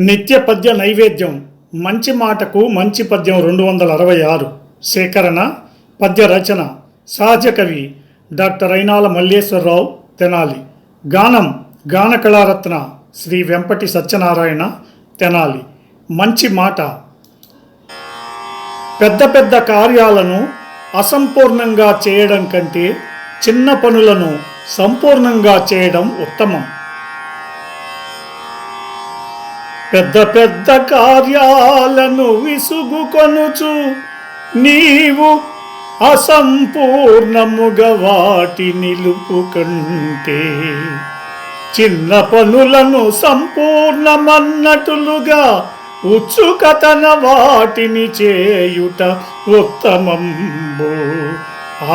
నిత్య పద్య నైవేద్యం మంచి మాటకు మంచి పద్యం రెండు వందల అరవై ఆరు. సేకరణ పద్య రచన సహజ కవి డాక్టర్ అయినాల మల్లేశ్వరరావు తెనాలి. గానం గాన కళారత్న శ్రీ వెంపటి సత్యనారాయణ తెనాలి. మంచి మాట. పెద్ద పెద్ద కార్యాలను అసంపూర్ణంగా చేయడం కంటే చిన్న పనులను సంపూర్ణంగా చేయడం ఉత్తమం. పెద్ద పెద్ద కార్యాలను విసుగుకొనుచు నీవు అసంపూర్ణముగా వాటి నిలుపు కంటే చిన్న పనులను సంపూర్ణమన్నటులుగా ఉత్సుకతన వాటిని చేయుట ఉత్తమంబు. ఆ